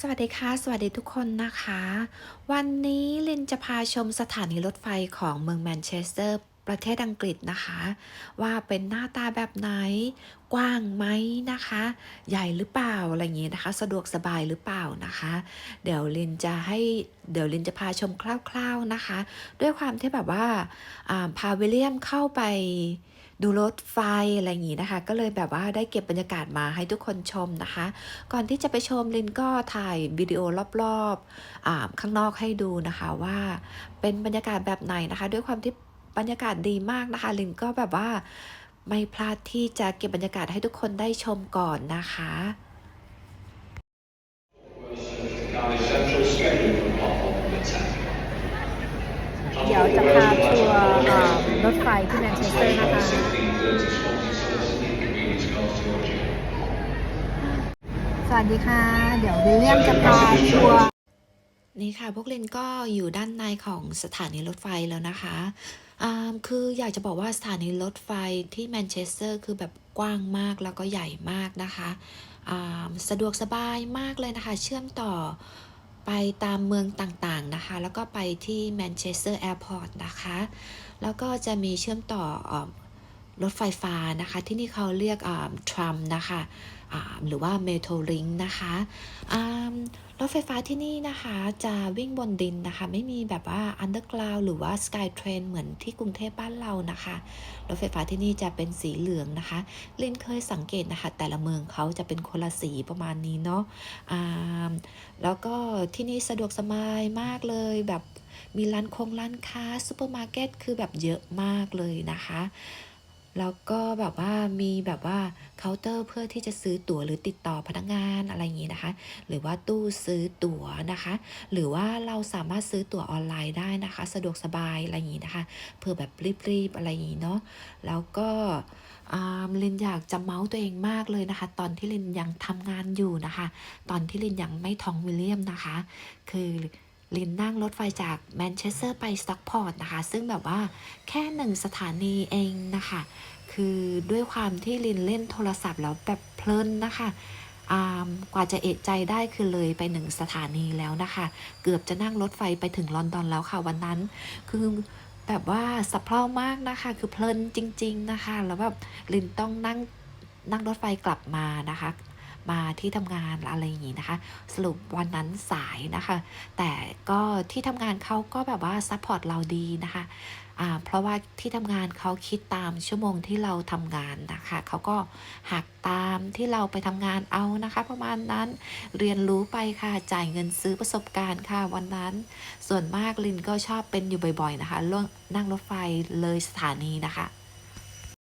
สวัสดีค่ะ สวัสดีทุกคนนะคะ วันนี้ลินจะพาชมสถานีรถไฟของเมืองแมนเชสเตอร์ประเทศอังกฤษนะคะ ว่าเป็นหน้าตาแบบไหน กว้างไหมนะคะ ใหญ่หรือเปล่าอะไรอย่างนี้นะคะ สะดวกสบายหรือเปล่านะคะ เดี๋ยวลินจะให้เดี๋ยวลินจะพาชมคร่าว ๆนะคะ ด้วยความที่แบบว่าอ่าพาวิลเลียมเข้าไป ดูรถไฟอะไรอย่างนี้นะคะ ก็เลยแบบว่าได้เก็บบรรยากาศมาให้ทุกคนชมนะคะ ก่อนที่จะไปชมลินก็ถ่ายวิดีโอรอบๆข้างนอกให้ดูนะคะว่าเป็นบรรยากาศแบบไหนนะคะ ด้วยความที่บรรยากาศดีมากนะคะ ลินก็แบบว่าไม่พลาดที่จะเก็บบรรยากาศให้ทุกคนได้ชมก่อนนะคะ Garden Central scheduled for half past ten. เดี๋ยวจะพาทัวร์เอ่อรถ ไฟที่แมนเชสเตอร์นะคะสวัสดีค่ะ เดี๋ยววิลเลียมจะพาทัวร์นี่ค่ะพวกลินก็อยู่ด้านในของสถานีรถไฟแล้วนะคะอ่าคืออยากจะบอกว่าสถานีรถไฟที่แมนเชสเตอร์คือแบบกว้างมากแล้วก็ใหญ่มากนะคะอ่าสะดวกสบายมากเลยนะคะ เชื่อมต่อ ไปตามเมืองต่างๆนะคะ แล้วก็ไปที่แมนเชสเตอร์แอร์พอร์ตนะคะ แล้วก็จะมีเชื่อมต่ออ รถไฟฟ้านะคะ ที่นี่เขาเรียกทรัมนะคะหรือว่าเมโทรลิงนะคะรถไฟฟ้าที่นี่นะคะจะวิ่งบนดินนะคะ ไม่มีแบบว่า underground หรือว่า sky train เหมือนที่กรุงเทพบ้านเรานะคะ รถไฟฟ้าที่นี่จะเป็นสีเหลืองนะคะลินเคยสังเกตนะคะ แต่ละเมืองเขาจะเป็นคนละสีประมาณนี้เนาะแล้วก็ที่นี่สะดวกสบายมากเลยแบบมีร้านคงร้านค้าซูเปอร์มาร์เก็ตคือแบบเยอะมากเลยนะคะ แล้วก็แบบว่ามีแบบว่าเคาน์เตอร์เพื่อที่จะซื้อตั๋วหรือติดต่อพนักงานอะไรอย่างนี้นะคะ หรือว่าตู้ซื้อตั๋วนะคะ หรือว่าเราสามารถซื้อตั๋วออนไลน์ได้นะคะ สะดวกสบายอะไรอย่างนี้นะคะเพื่อแบบรีบๆอะไรอย่างนี้เนาะแล้วก็อ่าลินอยากจะเมาส์ตัวเองมากเลยนะคะ ตอนที่ลินยังทำงานอยู่นะคะ ตอนที่ลินยังไม่ท้องวิลเลียมนะคะ คือ ลินนั่งรถไฟจากแมนเชสเตอร์ไปสต็อกพอร์ตนะคะ ซึ่งแบบว่าแค่หนึ่งสถานีเองนะคะ คือด้วยความที่ลินเล่นโทรศัพท์แล้วแบบเพลินนะคะอ่ากว่าจะเอะใจได้คือเลยไปหนึ่งสถานีแล้วนะคะ เกือบจะนั่งรถไฟไปถึงลอนดอนแล้วค่ะวันนั้น คือแบบว่าสะเพร่ามากนะคะ คือเพลินจริง ๆนะคะ แล้วแบบลินต้องนั่งนั่งรถไฟกลับมานะคะ มาที่ทำงานอะไรอย่างนี้นะคะ สรุปวันนั้นสายนะคะ แต่ก็ที่ทำงานเขาก็แบบว่าซัพพอร์ตเราดีนะคะเพราะว่าที่ทำงานเขาคิดตามชั่วโมงที่เราทำงานนะคะเขาก็หักตามที่เราไปทำงานเอานะคะ ประมาณนั้นเรียนรู้ไปค่ะจ่ายเงินซื้อประสบการณ์ค่ะวันนั้น ส่วนมากลินก็ชอบเป็นอยู่บ่อยๆนะคะล่วงนั่งรถไฟเลยสถานีนะคะ